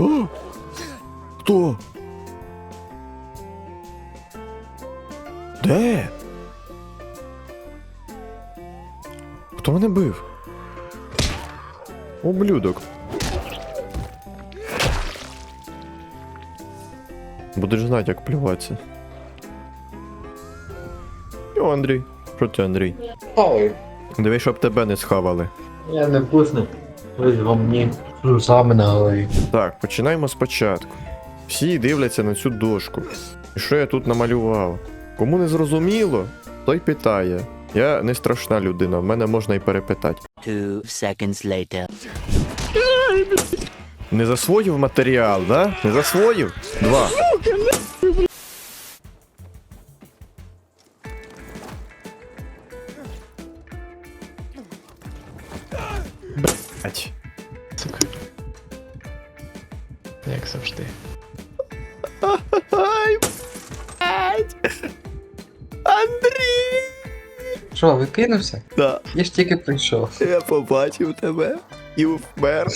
О! Хто? Де? Хто мене бив? Ублюдок. Будеш знати, як плюватися. О, Андрій. Що це, Андрій? Ой, Диви, щоб тебе не схавали. я не вкусний. Ви во мені саме на голові. Так, починаємо спочатку. Всі дивляться на цю дошку. І що я тут намалював? Кому не зрозуміло, той питає. Я не страшна людина, в мене можна і перепитати. Two seconds later. Не засвоїв матеріал, да? Не засвоїв? Два. Що, викинувся? Да, Я ж тільки прийшов. я побачив тебе і вмер.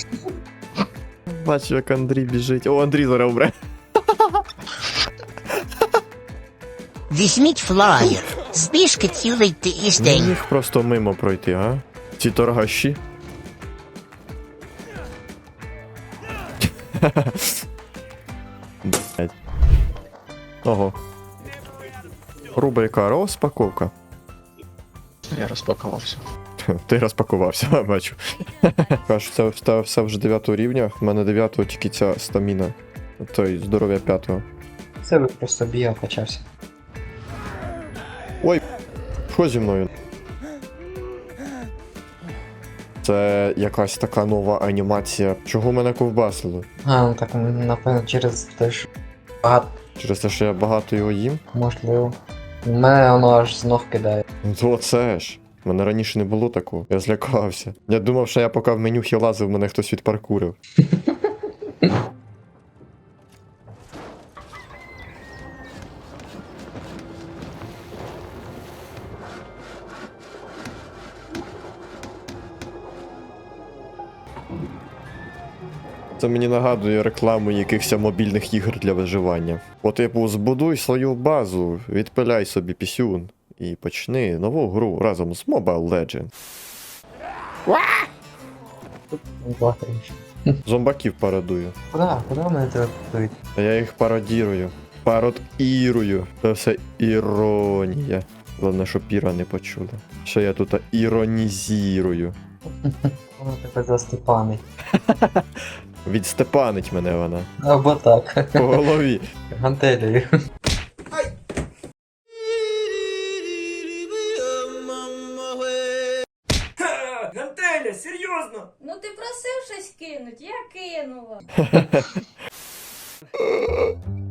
Бачу, як Андрій біжить. О, Андрій зараз вмре. Візьміть флаєр. Збіжки цілий Не тиждень. міг просто мимо пройти, а? Ці торгаші. Блядь. Ого. Рубрика розпаковка. Я розпакувався. Ти розпакувався, бачу. Кажу, це все, все вже 9 рівня. В мене 9 тільки ця стаміна. Той здоров'я 5. Це ви просто бігав почався. Ой, Що зі мною? Це якась така нова анімація. Чого мене ковбасило? А, ну так напевно через те, що багато Через те, що я багато його їм? можливо. Мене воно аж з ног кидає. Ну це ж. У мене раніше не було такого. Я злякався. Я думав, що я поки в менюхі лазив, мене хтось відпаркурив. Це мені нагадує рекламу якихось мобільних ігор для виживання. По типу, збудуй свою базу, відпиляй собі пісюн і почни нову гру разом з Mobile Legends. Зомбаків пародую. Куди? Куди мене треба туди? Я їх пародірую. Пародірую. Це все іронія. Головне, щоб Іра не почула. Що я тут іронізірую. Воно тебе застепанить. Відстепанить мене вона. Або так. По голові. Гантелею. Гантеля, серйозно! Ну ти просив щось кинуть, я кинула.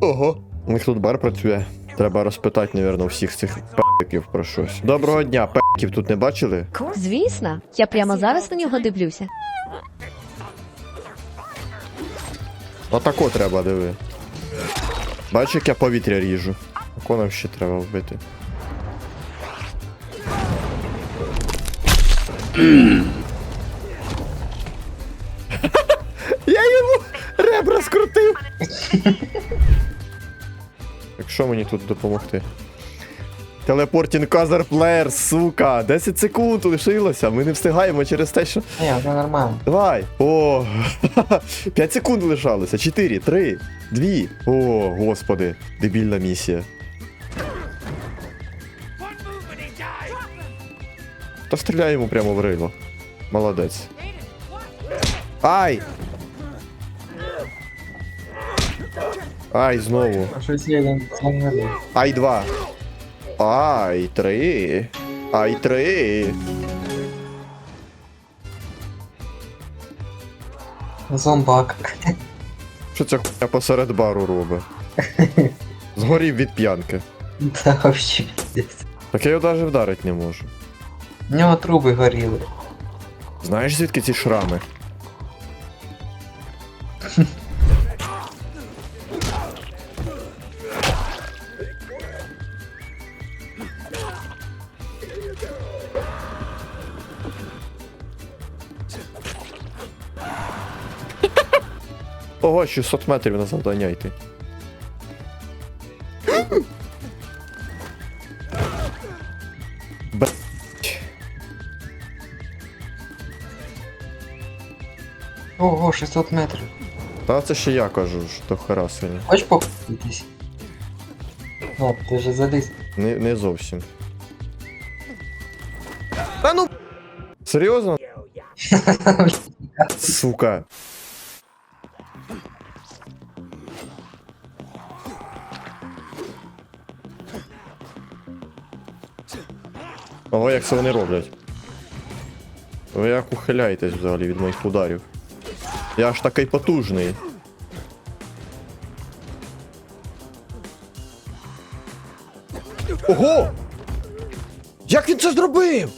Ого. У них тут бар працює. Треба розпитати, напевно, всіх цих пеків про щось. Доброго дня, пеків тут не бачили? Звісно, я прямо зараз на нього дивлюся. Отако треба диви. Бачиш, як я повітря ріжу. Тако нам ще треба вбити. Я йому ребра скрутив. Якщо що мені тут допомогти? Телепортінг казар плеєр, сука! 10 секунд лишилося. Ми не встигаємо через те, що. Ні, воно нормально. Давай! О! 5 секунд лишалося. 4, 3, 2. О, господи, дебільна місія. Та стріляй йому прямо в рило. Молодець. Ай! Ай, знову. Ай, два. Ай, три. Ай, три. Зомбак. Що ця хуйня посеред бару робить? Згорів від п'янки. Та вообще піздець. Так я його навіть вдарити не можу. В нього труби горіли. Знаєш звідки ці шрами? Ого, 600 метрів на завдання йти. Ого, 600 метрів. Та це ще я кажу, що хера сильно. Хочеш покупитись? А, ти вже заліз. Не, не зовсім. Та ну. Серйозно? Сука. Ого, як це вони роблять. Ви як ухиляєтесь взагалі від моїх ударів. Я ж такий потужний. Ого! Як він це зробив?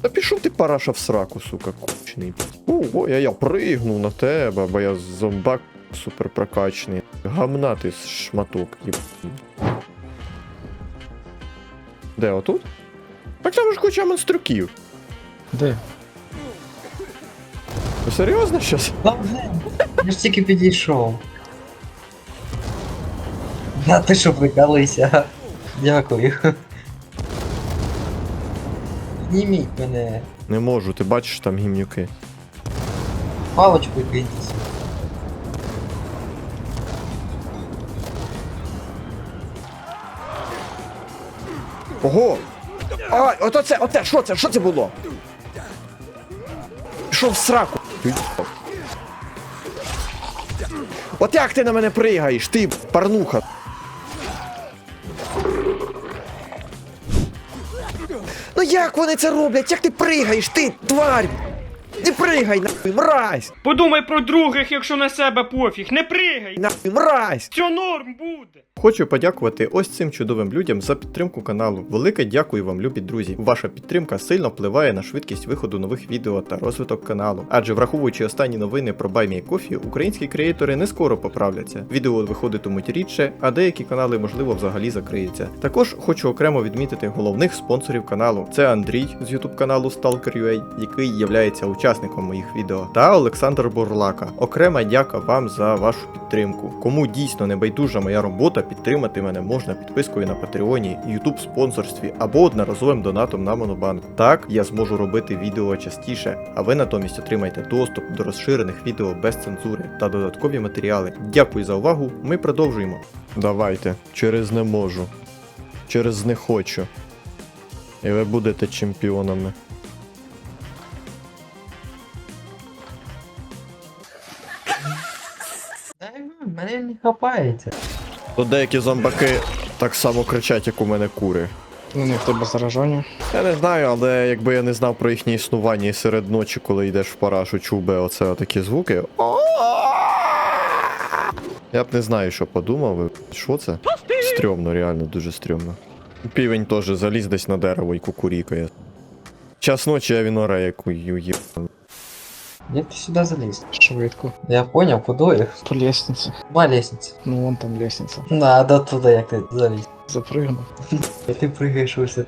Та пішов ти параша в сраку, сука, кучний. Ого, я, я пригнув на тебе, бо я зомбак супер прокачаний. Гамна шматок. Де отут? Так там ж куча монстрюків. Де? Ви серйозно щас? Я ж тільки підійшов. А ти що прикалуйся? Дякую. Підніміть мене. Не можу, ти бачиш там гімнюки. Палочку киньтесь. Ого! Ай, от це, оце, що це? Що це було? Що в сраку. От як ти на мене пригаєш, ти парнуха. Ну як вони це роблять? Як ти пригаєш, ти тварь? Не пригай, нахуй, мразь! Подумай про других, якщо на себе пофіг. Не пригай! Нахуй, мразь! Це норм буде! Хочу подякувати ось цим чудовим людям за підтримку каналу. Велике дякую вам, любі друзі. Ваша підтримка сильно впливає на швидкість виходу нових відео та розвиток каналу. Адже враховуючи останні новини про Coffee, українські креатори не скоро поправляться. Відео виходитимуть рідше, а деякі канали можливо взагалі закриються. Також хочу окремо відмітити головних спонсорів каналу. Це Андрій з YouTube каналу Stalker.ua, який являється учасником моїх відео, та Олександр Бурлака. Окрема дяка вам за вашу підтримку. Кому дійсно не байдужа моя робота, підтримати мене можна підпискою на Патреоні, YouTube спонсорстві або одноразовим донатом на Монобанк. Так я зможу робити відео частіше, а ви натомість отримаєте доступ до розширених відео без цензури та додаткові матеріали. Дякую за увагу. Ми продовжуємо. Давайте, через не можу, через не хочу. І ви будете чемпіонами. Мене не хапається. То деякі зомбаки так само кричать, як у мене кури. Ну не в тебе зараження. Я не знаю, але якби я не знав про їхнє існування і серед ночі, коли йдеш в парашу, чув би оце такі звуки. Я б не знаю, що подумав. Що це? Стрьомно, реально дуже стрьомно. Півень теж заліз десь на дерево і кукурікає. Час ночі, а він оре, яку їб. Як ти сюди заліз? Швидко. Я поняв, куди? По лестниці. Ма лестниця. Ну вон там лестниця. Надо туди, як ти заліз. Запригнув. Ти пригаєш ось.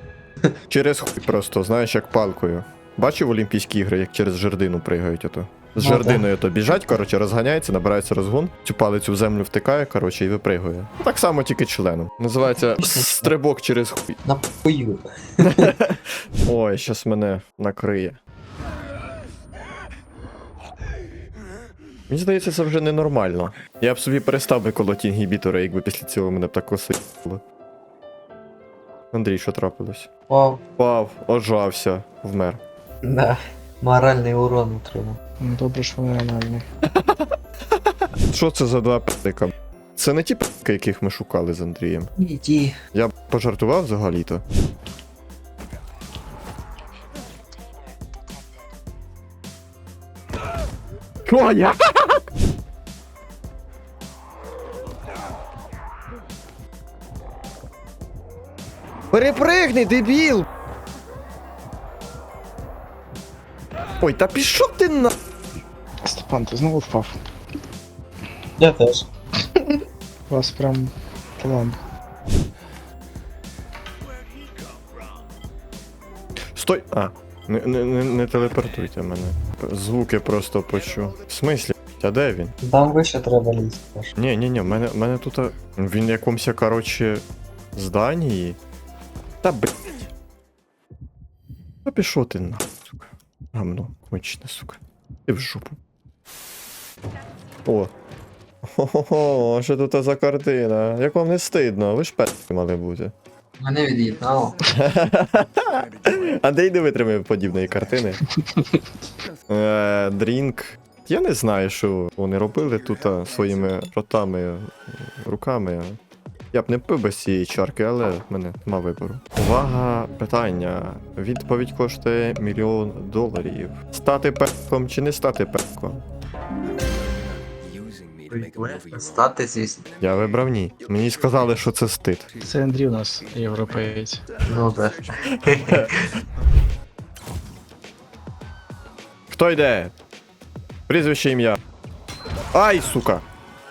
Через хуй просто, знаєш, як палкою. Бачив Олімпійські ігри, як через жердину пригають ото. З Ну, жердиною то біжать, коротше, розганяється, набирається розгон, цю палицю в землю втикає, коротше, і випригує. Так само тільки членом. Називається стрибок через хуй. На пою. Ой, щас мене накриє. Мені здається, це вже ненормально. Я б собі перестав би колоті інгібітори, якби після цього мене б так косило. Андрій, що трапилось? Вау. Впав, ожався, вмер. Да. Моральний урон отримав. Ну, Добре, що анальні. Що це за два пи***ка? Це не ті пи***ки, яких ми шукали з Андрієм. Іди. Я б пожартував взагалі-то. Що я? Перепригни, дебіл! Ой, та пішов ти на. Степан, ти знову впав. Я теж. У вас прям талант. Стой! А, не, не, не, не телепортуйте мене. Звуки просто почув. В смислі? А де він? Там вище треба лізти. Ні, ні, ні, в мене, в мене тут. а, Він в якомусь, коротше, зданні. Та блять. Та пішов ти на, сука. Гамно, кончене, сука. Ти в жопу. О. Хо-хо-хо, що тут за картина? Як вам не стидно? Ви ж перші мали бути. Мене від'єднало. Андрій не витримав подібної картини. Е, Дрінк. Я не знаю, що вони робили тут своїми ротами, руками. Я б не пив без цієї чарки, але в мене нема вибору. Увага, питання. Відповідь коштує мільйон доларів. Стати пеком чи не стати пеком? Стати, звісно. Я вибрав ні. Мені сказали, що це стид. Це Андрій у нас європеєць. Ну так. Хто йде? Прізвище ім'я. Ай, сука!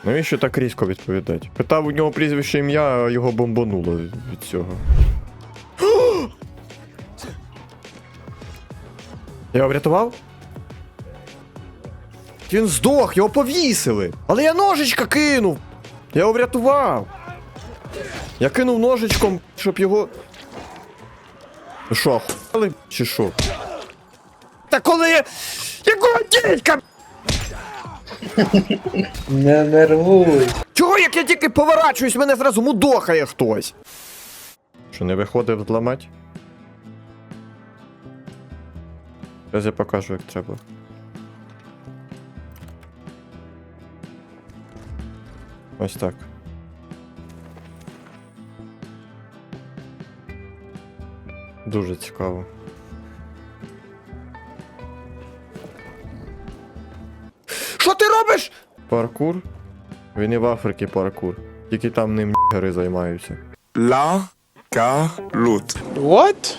Навіщо так різко відповідати? Питав у нього прізвище ім'я, а його бомбануло від цього. Я його врятував? Він здох, його повісили. Але я ножичка кинув. Я його врятував. Я кинув ножичком, щоб його. Що, охуєли чи що? Та коли я. Якого дідька? Не нервуй. Чого як я тільки поворачуюсь, мене зразу мудохає хтось? Що не виходив зламати? Зараз я покажу, як треба. Ось так. Дуже цікаво. Що ти робиш? Паркур? Він і в Африці паркур. Тільки там ним нігери займаються. La Galut. What?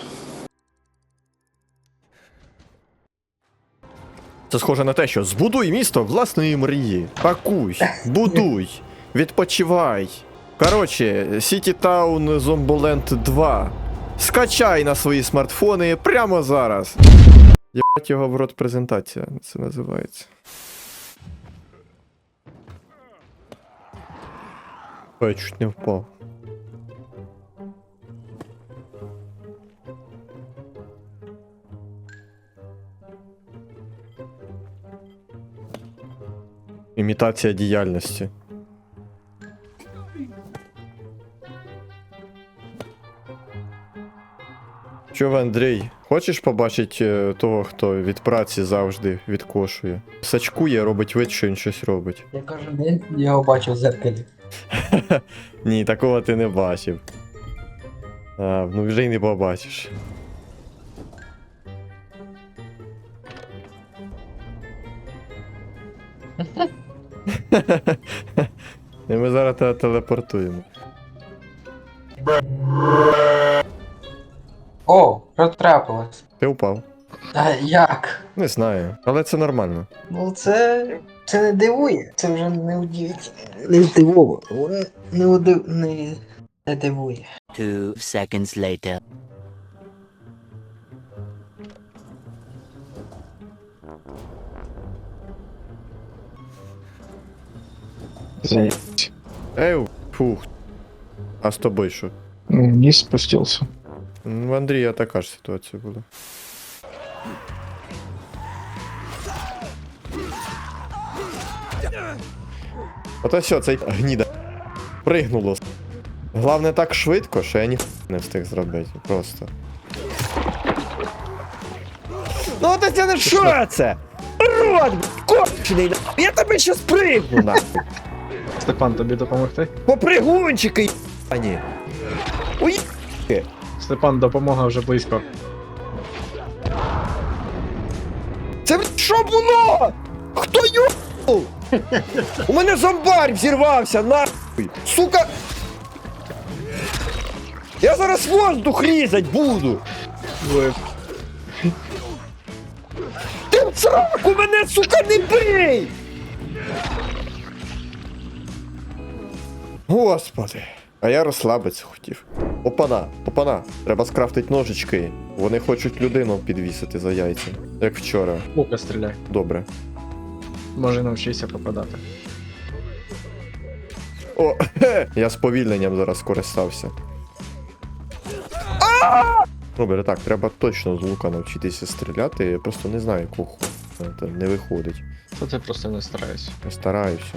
Це схоже на те, що збудуй місто власної мрії. Пакуй, будуй, відпочивай. Коротше, City Town Zomboland 2. Скачай на свої смартфони прямо зараз. Єбать його в рот презентація, це називається. Ой, чуть не впав. Імітація діяльності. Ви, Андрій, хочеш побачити е, того, хто від праці завжди відкошує? Сачкує, робить вид, що він щось робить. Я кожен день його бачу в зеркалі. Ні, такого ти не бачив. А, ну вже й не побачиш. І ми зараз тебе телепортуємо. Трапилось? Ти впав. А як? Не знаю, але це нормально. Ну це. Це не дивує. Це вже не удивить. Не здивово. Не удив. Не, не дивує. Two seconds later. Ей, фух. А з тобою що? Вниз спустился. Ну, В Андрія така ж ситуація була. Ото все, цей гніда пригнуло. Главне так швидко, що я ні не встиг зробити. Просто. Ну от це не що це? Рот, кончений, я тебе щас пригну, нахуй. Степан, тобі допомогти? Попригунчики, єбані. Уй, Степан, допомога вже близько. Це що було? Хто йо? У мене зомбар взірвався, нахуй! Сука! Я зараз воздух різать буду! Ти в сраку мене, сука, не бий! Господи. А я розслабитися хотів. Опана, опана. Треба скрафтити ножички. Вони хочуть людину підвісити за яйця. Як вчора. лука стріляй. Добре. Може навчися попадати. О, хе, я сповільненням зараз скористався. Робере, так, треба точно з лука навчитися стріляти. Я просто не знаю, якого ху... це не виходить. То ти просто не старайся. Я стараюся.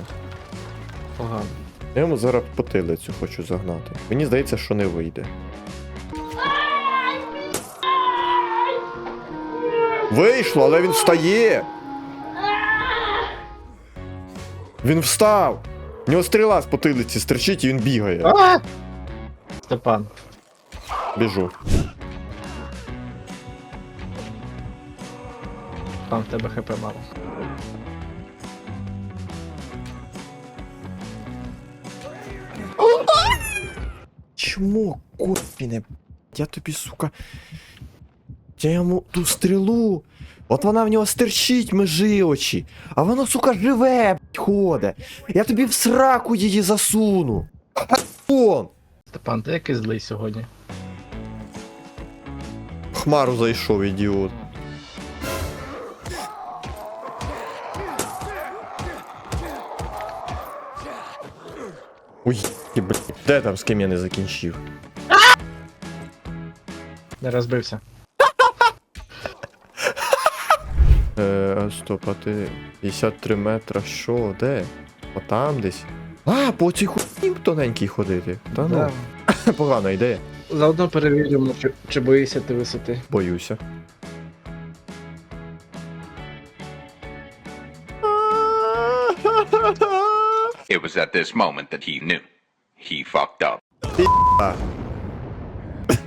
Погано. Я йому зараз потилицю хочу загнати. Мені здається, що не вийде. Вийшло, але він встає. Він встав. У нього стріла з потилиці стерчить і він бігає. Степан, Біжу. там в тебе хп мало. Чому, курпіне? Я тобі, сука. Я йому ту стрілу. От вона в нього стерчить межи очі. А воно, сука, живе, б***ь, ходе. Я тобі в сраку її засуну. Он! Степан, ти який злий сьогодні. В Хмару зайшов, ідіот. Ой, де там з ким я не закінчив? Не розбився. Е, стоп, а ти 53 метра, що, де? Отам десь. А, по цій хуйні тоненькій ходити. Та ну, Да. погана ідея. Заодно перевіримо, чи, чи боїшся ти висоти. Боюся. It was at this moment that he knew. He fucked up.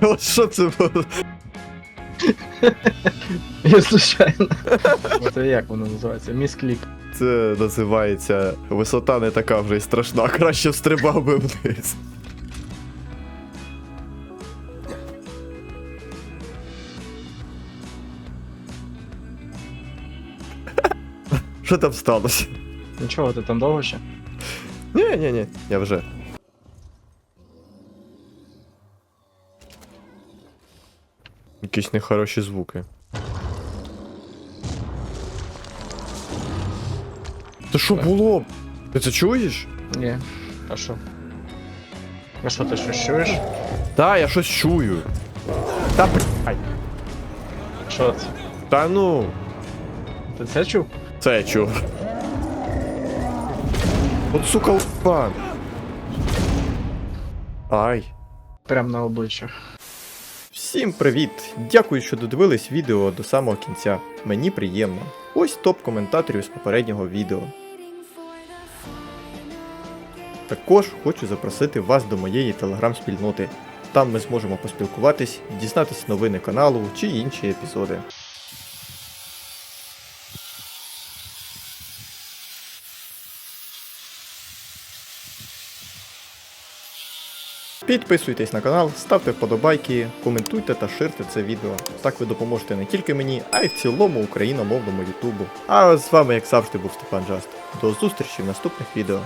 От що це було? Я случайно. Це як воно називається? Місклік. Це називається висота не така вже й страшна, краще встрибав би вниз. Що там сталося? Нічого, ти там довго ще? Ні, ні, ні, я вже. Якісь нехороші звуки. Та що було? Ти це чуєш? Ні. А що? А що ти щось чуєш? Та, я щось чую. Та блядь. Що це? Та ну, Ти це чув? це я чув. От сука пан. Ай. Прям на обличчях. Всім привіт! Дякую, що додивились відео до самого кінця. Мені приємно. Ось топ коментаторів з попереднього відео. Також хочу запросити вас до моєї телеграм-спільноти. Там ми зможемо поспілкуватись, дізнатись новини каналу чи інші епізоди. Підписуйтесь на канал, ставте вподобайки, коментуйте та ширте це відео. Так ви допоможете не тільки мені, а й в цілому україномовному Ютубу. А з вами, як завжди, був Степан Джаст. До зустрічі в наступних відео.